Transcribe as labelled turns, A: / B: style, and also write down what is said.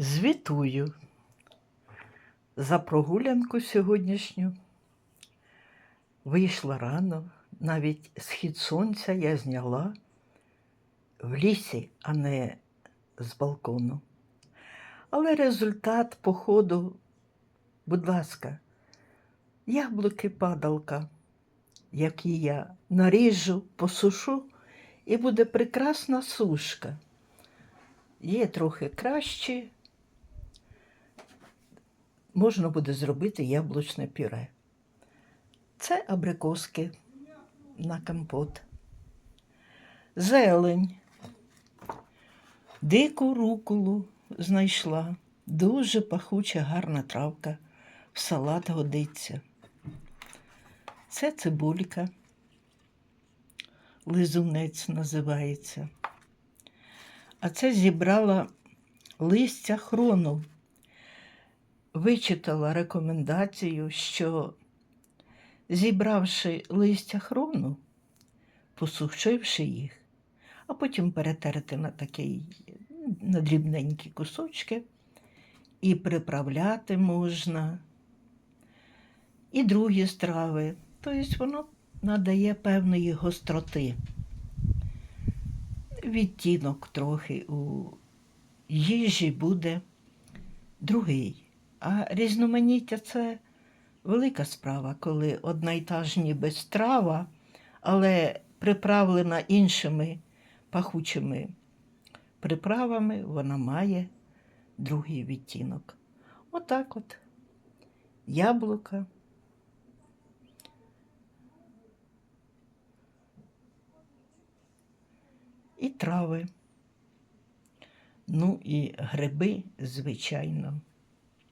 A: Звітую за прогулянку сьогоднішню. Вийшла рано, навіть схід сонця я зняла в лісі, а не з балкону. Але результат походу, будь ласка, яблуки падалка, які я наріжу, посушу, і буде прекрасна сушка. Є трохи кращі. Можна буде зробити яблучне пюре. Це абрикоски на компот. Зелень. Дику рукулу знайшла. Дуже пахуча, гарна травка. В салат годиться. Це цибулька. Лизунець називається. А це зібрала листя хрону. Вичитала рекомендацію, що зібравши листя хрону, посушивши їх, а потім перетерти на такі на дрібненькі кусочки, і приправляти можна, і другі страви. Тобто воно надає певної гостроти відтінок трохи у їжі буде другий. А різноманіття це велика справа, коли одна й та ж ніби страва, але приправлена іншими пахучими приправами, вона має другий відтінок. Отак от. Яблука. і трави. Ну і гриби, звичайно.